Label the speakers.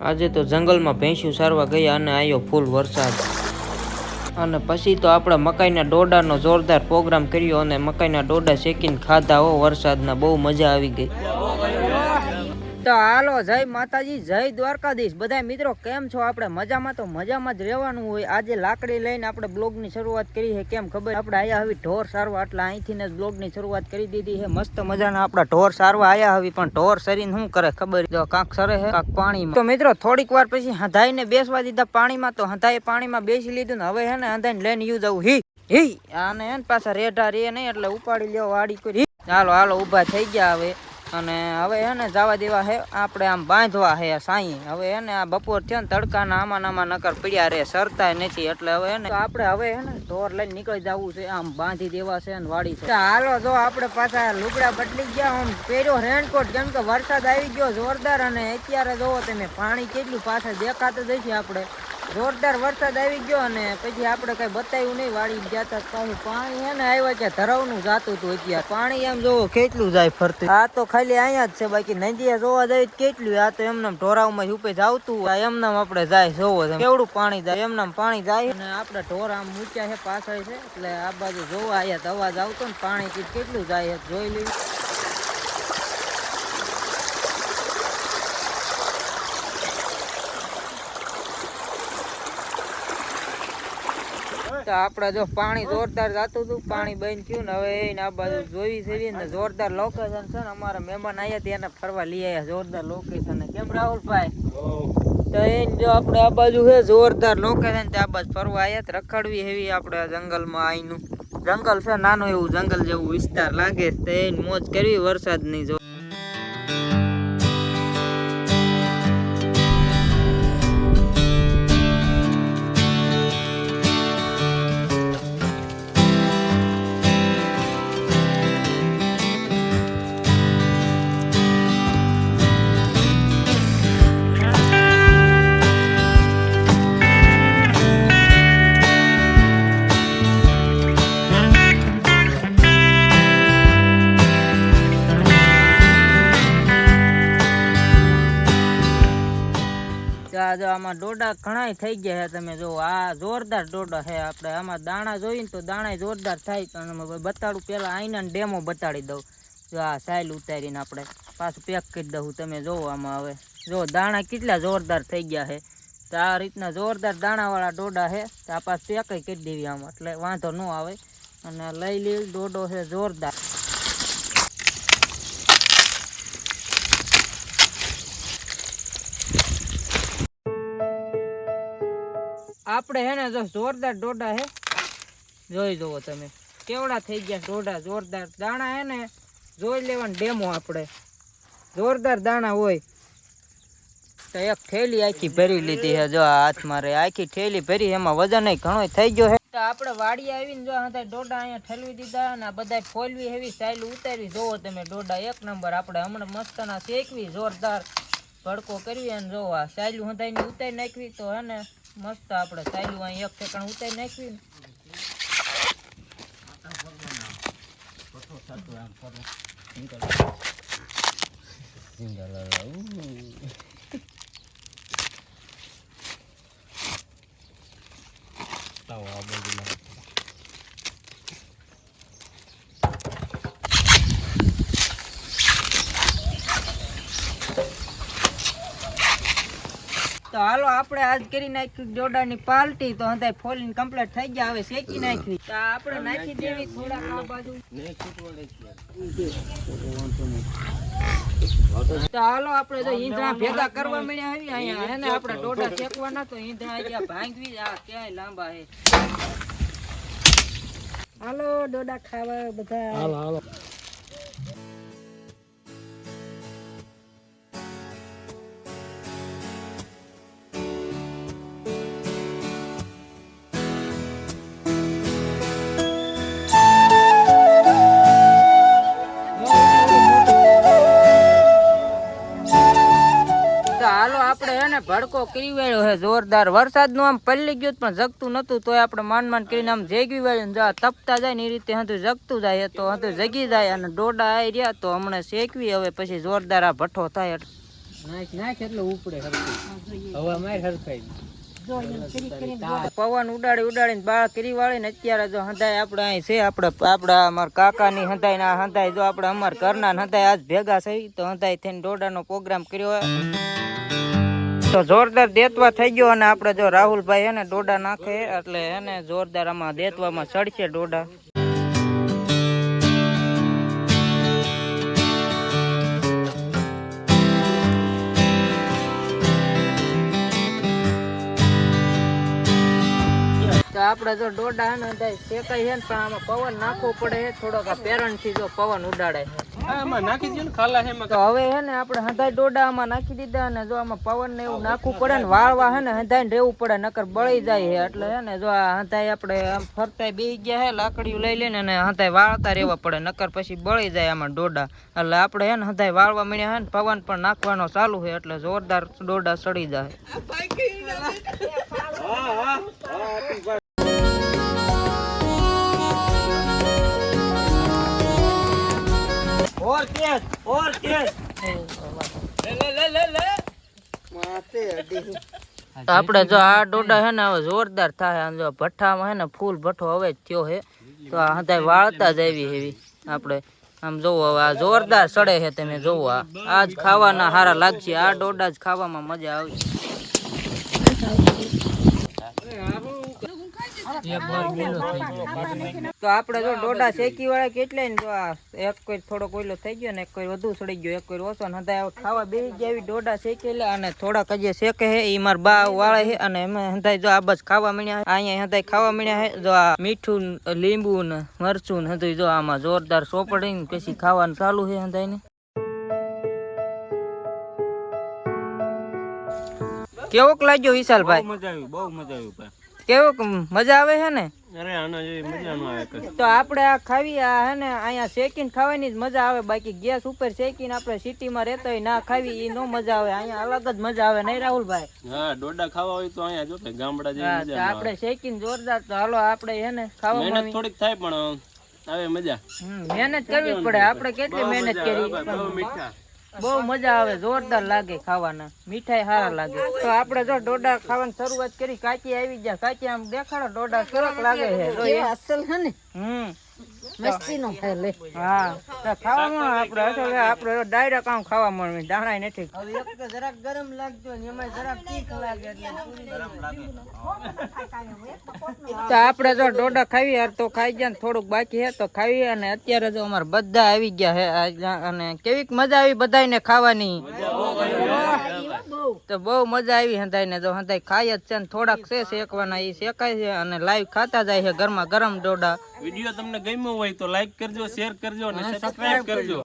Speaker 1: આજે તો જંગલમાં ભેંસ્યું સારવા ગયા અને આવ્યો ફૂલ વરસાદ. અને પછી તો આપણે મકાઈના ડોડાનો જોરદાર પ્રોગ્રામ કર્યો અને મકાઈના ડોડા શેકીને ખાધા હો વરસાદના, બહુ મજા આવી ગઈ. તો હાલો, જય માતાજી, જય દ્વારકાધીશ. બધા મિત્રો, કેમ છો? આપણે મજામાં તો મજામાં જ રહેવાનું હોય. આજે લાકડી લઈને આપણે બ્લોગની શરૂઆત કરી છે. કેમ ખબર? આપણે આયા હવે ઢોર સારવા. એટલે અહીંથી ને બ્લોગની શરૂઆત કરી દીધી છે. મસ્ત મજાના આપણા ઢોર સારવા આયા હવે. પણ ઢોર સરીને શું કરે ખબર? જો કાંક સરે છે, કાંક પાણીમાં. તો મિત્રો, થોડીક વાર પછી હંધાઈને બેસવા દીધા પાણીમાં. તો હંધાએ પાણીમાં બેસી લીધું ને હવે હે ને હંધાઈને લઈને યુ જવું. હી હી. આને હે ને પાછા રેઢા રે નહીં, એટલે ઉપાડી લેવો વાડી કરી. હાલો હાલો, ઊભા થઈ ગયા હવે. અને હવે એને જવા દેવા હે, આપણે આમ બાંધવા હે સાઈ. હવે એને આ બપોર થયો ને તડકાના આમાં આમાં નકર પડ્યા રે સરતા નથી. એટલે હવે એને આપણે હવે એને ઢોર લઈને નીકળી જવું છે, આમ બાંધી દેવા છે ને વાડી છે. હાલો, જો આપણે પાછા લુગડા બદલી ગયા, આમ પહેર્યો રેનકોટ કેમ કે વરસાદ આવી ગયો જોરદાર, અને અત્યારે જોવો તમે, પાણી કેટલું પાછળ દેખાતું જ છે આપણે. જોરદાર વરસાદ આવી ગયો અને પછી આપણે કઈ બતાવ્યું નહીં વાળી ગયા હતા પાછું પાણી એને આવ્યા કે ધરાવનું જાતું હતું અત્યારે. પાણી એમ જોવો કેટલું જાય ફરતું. આ તો ખાલી અહીંયા જ છે, બાકી નદીએ જોવા જાય કેટલું, આ તો એમને ઢોરાવમાં ઉપે જાવતું આ એમને આપણે જાય જોવો છે કેવડું પાણી જાય એમને પાણી જાય. અને આપણે ઢોર આમ ઊંચા છે, પાછળ છે, એટલે આ બાજુ જોવા અહીંયા અવાજ આવતો ને પાણી કેટલું જાય જોઈ લઈએ તો આપણે જો પાણી જોરદાર જાતું હતું, પાણી બંધ થયું ને હવે એને આ બાજુ જોઈ છે ને જોરદાર લોકેશન છે ને અમારા મહેમાન આવ્યા ત્યાં ફરવા લઈ આવ્યા જોરદાર લોકેશન કેમ રાહુલભાઈ? તો એને જો આપણે આ બાજુ છે જોરદાર લોકેશન આ બાજુ ફરવા આવ્યા તો રખડવી એવી આપણે જંગલમાં આઈનું. જંગલ છે, નાનું એવું જંગલ જેવું વિસ્તાર લાગે તો એને મોજ કરવી, વરસાદની જો આમાં ડોડા ઘણાય થઈ ગયા છે તમે જો, આ જોરદાર ડોડા છે આપણે. આમાં દાણા જોઈએ ને તો દાણા જોરદાર થાય તો બતાડું, પેલા આઈના ડેમો બતાડી દઉં. જો આ સાઈલ ઉતારીને આપણે પાછું પેક કરી દઉં, તમે જોવો આમાં હવે. જો દાણા કેટલા જોરદાર થઈ ગયા છે. તો આ રીતના જોરદાર દાણાવાળા ડોડા છે, તો આ પાછું પેક કરી દેવી આમાં, એટલે વાંધો ન આવે. અને લઈ લે, ડોડો છે જોરદાર. આપણે હે ને જો જોરદાર ડોડા હે, જોઈ જુઓ તમે. કેવડા થઈ ગયા ડોડા, જોરદાર દાણા હે ને, જોઈ લેવાનું ડેમો આપણે. જોરદાર દાણા હોય. તો એક થેલી આખી ભરી લીધી છે જો હાથમાં રે આખી થેલી ભરી, એમાં વજન ઘણો થઈ ગયો છે આપણે વાડી આવીને જો હતા ડોડા અહીંયા ઠલવી દીધા અને બધા ફોલવી હેવી સાઈલ ઉતારી. જોવો તમે ડોડા, એક નંબર. આપણે હમણાં મસ્તના શેકવી, જોરદાર ભડકો કરવી અને જોવો સાયલું હંધાઈને ઉતારી નાખવી. તો હે ને મસ્ત આપણે સાયલું અહીં એક ઠેકાણ ઉતારી નાખ્યું ને. તો હાલો આપણે આજ કરી નાખ્યું ડોડાની પાલટી તો હંધાઈ ફોલીને કમ્પ્લીટ થઈ ગયા હવે શેકી નાખવી. તો આપણે નાખી દેવી થોડા આ બાજુ. તો હાલો આપણે જો ઈંધણા ભેગા કરવા મળ્યા આવી અહીંયા એને આપણે ડોડા શેકવાના તો ઈંધણા અહીંયા ભાંગવી આ ક્યાંય લાંબા હે. હાલો ડોડા ખાવા બધા. હાલો હાલો. ને ભડકો કરી વાળ્યો છે જોરદાર. વરસાદનું આમ પલ્લી ગયું પણ જગતું નતું તોય આપણે માન માન કરીને આમ જેગી વાળ્યું જા તપતા જાય ને એ રીતે હતું જગતું જાય તો હતું જગી જાય અને ડોડા આવી રહ્યા તો હમણાં શેકવી હવે પછી જોરદાર આ ભઠ્ઠો થાય એટલે.
Speaker 2: નાખ નાખ એટલે ઉપડે હવા માર હરખાઈ
Speaker 1: પવન ઉડાડી ઉડાડીને બાળ કરી વાળી ને અત્યારે જો હંધાય આપણે અહીં છે આપણે આપણા અમારા કાકાની હંધાય ના હંધાય જો આપણે અમારા ઘરના હંધાય આજ ભેગા થઈ તો હંધાય થઈને દોડાનો પ્રોગ્રામ કર્યો હોય. તો જોરદાર દેતવા થઈ ગયો અને આપણે જો રાહુલભાઈ એને ડોડા નાખે, એટલે એને જોરદાર આમાં દેતવામાં ચડશે દોડા તો આપણે જો હે ને શેકાય છે ને, પણ આમાં પવન નાખવો પડે થોડોક આ પેરણથી જો પવન ઉડાડે
Speaker 2: આમાં નાખી દો હે
Speaker 1: તો હવે હે ને આપણે હંધાઈ ડોડા આમાં નાખી દીધા અને જો આમાં પવન ને એવું નાખવું પડે ને વાળવા હે ને હંધાઈ ને રહેવું પડે નકર બળી જાય છે એટલે હે ને જો આ હંધાઈ આપણે આમ ફરતા બેસી ગયા હે લાકડીયું લઈ લઈને અને હંધાઈ વાળતા રહેવા પડે નકર પછી બળી જાય આમાં ડોડા એટલે આપણે હે ને હંધાઈ વાળવા મળ્યા હે ને પવન પણ નાખવાનો ચાલુ છે એટલે જોરદાર ડોડા સડી જાય તો આપણે જો આ ડોડા હે ને હવે જોરદાર થાય. આમ જો ભઠ્ઠામાં હે ને ફૂલ ભઠ્ઠો હવે જ થયો હે તો આ હંધાઈ વાળતા જ આવી એવી આપણે આમ જોવો હવે આ જોરદાર સડે છે તમે જોવો આ. જ ખાવાના હારા લાગશે. આ ડોડા જ ખાવામાં મજા આવશે. તો આપણે જો ડોડા શેકી વાળા કેટલા ને જો આ એક કોઈ થોડો કોયલો થઈ ગયો ને એક કોઈ વધુ સડી ગયો એક કોઈ ઓછો ને હંધાય ખાવા બેસી ગયા એવી ડોડા શેકેલા અને થોડાક જે શેકે હે એ મારા બા વાળે હે અને એમાં હંધાય જો આ બસ ખાવા મળ્યા હે અહીંયા હંધાય ખાવા મળ્યા હે જો આ મીઠું લીંબુ ને મરચું ને હંધાઈ જો આમાં જોરદાર સોપડી ને પછી ખાવાનું ચાલુ છે હંધાય ને કેવોક લાગ્યો વિશાલભાઈ?
Speaker 2: મજા આવી બહુ મજા આવી ભાઈ.
Speaker 1: કેવોક મજા આવે છે ને?
Speaker 2: અરે આના જેવી મજા ન આવે
Speaker 1: તો આપણે આ ખાવી આ હે ને અહીંયા શેકીને ખાવાની જ મજા આવે. બાકી ગેસ ઉપર શેકીને આપણે સિટીમાં રહેતા હોય ના ખાવી એ નો મજા આવે. અહીંયા અલગ જ મજા આવે નહીં રાહુલભાઈ?
Speaker 2: હા ડોડા ખાવા હોય તો અહીંયા જો ભાઈ ગામડા જેવી મજા
Speaker 1: આપણે શેકીને જોરદાર તો હાલો આપણે હે ને ખાવા
Speaker 2: મહેનત થોડીક થાય પણ આવે મજા.
Speaker 1: મહેનત કરવી પડે. આપણે કેટલી મહેનત કરી?
Speaker 2: બહુ મીઠા.
Speaker 1: બહુ મજા આવે જોરદાર લાગે ખાવાના. મીઠાઈ સારા લાગે. તો આપણે જો ડોડા ખાવાની શરૂઆત કરી કાચી આવી જાય કાચી આમ દેખાડો ડોડા સરસ લાગે છે
Speaker 3: અસલ હે ને?
Speaker 1: હમ.
Speaker 3: મસ્તી નો લે.
Speaker 1: હા તો ખાવામાં આપણે અસલ આપણે ડાયરેક્ટ આમ ખાવા મળે. દાણાય નથી.
Speaker 3: હવે એક તો જરાક ગરમ લાગતો ને એમાં જરાક તીખ લાગે
Speaker 1: તો આપણે જો ડોડા ખાવી યાર તો ખાઈ ગયા ને થોડુંક બાકી હે તો ખાવી અને અત્યારે જો અમારે બધા આવી ગયા હે આ- અને કેવીક મજા આવી બધાને ખાવાની. તો બહુ મજા આવી હંધાઈને તો હંધાઈ ખાય જ છે ને થોડાક છે શેકવાના એ શેકાય છે અને લાઈવ ખાતા જાય છે ઘરમાં ગરમ ડોડા.
Speaker 2: વીડિયો તમને ગમ્યો હોય તો લાઈક કરજો શેર કરજો અને સબસ્ક્રાઇબ કરજો.